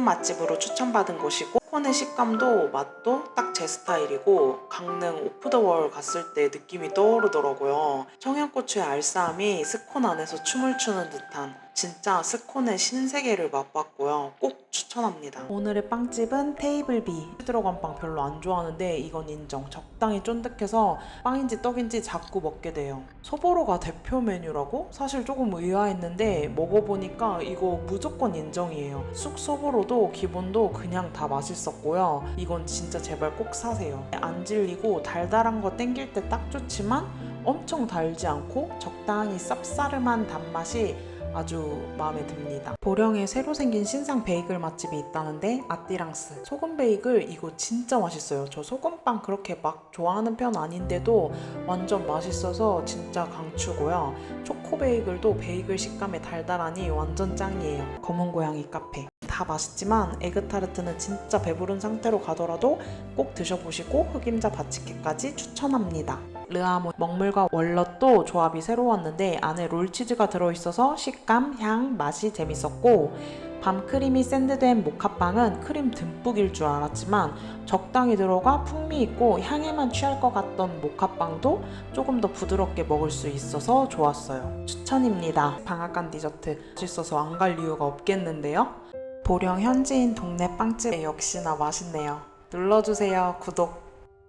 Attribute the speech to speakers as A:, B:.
A: 맛집으로 추천받은 곳이고 스콘의 식감도 맛도 딱 제 스타일이고 강릉 오프더월 갔을 때 느낌이 떠오르더라고요. 청양고추의 알싸함이 스콘 안에서 춤을 추는 듯한 진짜 스콘의 신세계를 맛봤고요. 꼭 추천합니다. 오늘의 빵집은 테이블 B. 들어간 빵 별로 안 좋아하는데 이건 인정. 적당히 쫀득해서 빵인지 떡인지 자꾸 먹게 돼요. 소보로가 대표 메뉴라고? 사실 조금 의아했는데 먹어보니까 이거 무조건 인정이에요. 쑥 소보로도 기본도 그냥 다 맛있었고요. 이건 진짜 제발 꼭 사세요. 안 질리고 달달한 거 땡길 때 딱 좋지만 엄청 달지 않고 적당히 쌉싸름한 단맛이 아주 마음에 듭니다. 보령에 새로 생긴 신상 베이글 맛집이 있다는데 아띠랑스 소금 베이글 이거 진짜 맛있어요. 저 소금빵 그렇게 막 좋아하는 편 아닌데도 완전 맛있어서 진짜 강추고요. 초코 베이글도 베이글 식감에 달달하니 완전 짱이에요. 검은 고양이 카페. 다 맛있지만 에그타르트는 진짜 배부른 상태로 가더라도 꼭 드셔보시고 흑임자 바치케까지 추천합니다. 르아모 먹물과 월넛도 조합이 새로웠는데 안에 롤치즈가 들어있어서 식감, 향, 맛이 재밌었고 밤크림이 샌드된 모카빵은 크림 듬뿍일 줄 알았지만 적당히 들어가 풍미 있고 향에만 취할 것 같던 모카빵도 조금 더 부드럽게 먹을 수 있어서 좋았어요. 추천입니다. 방앗간 디저트 맛있어서 안 갈 이유가 없겠는데요. 보령 현지인 동네 빵집 역시나 맛있네요. 눌러주세요. 구독.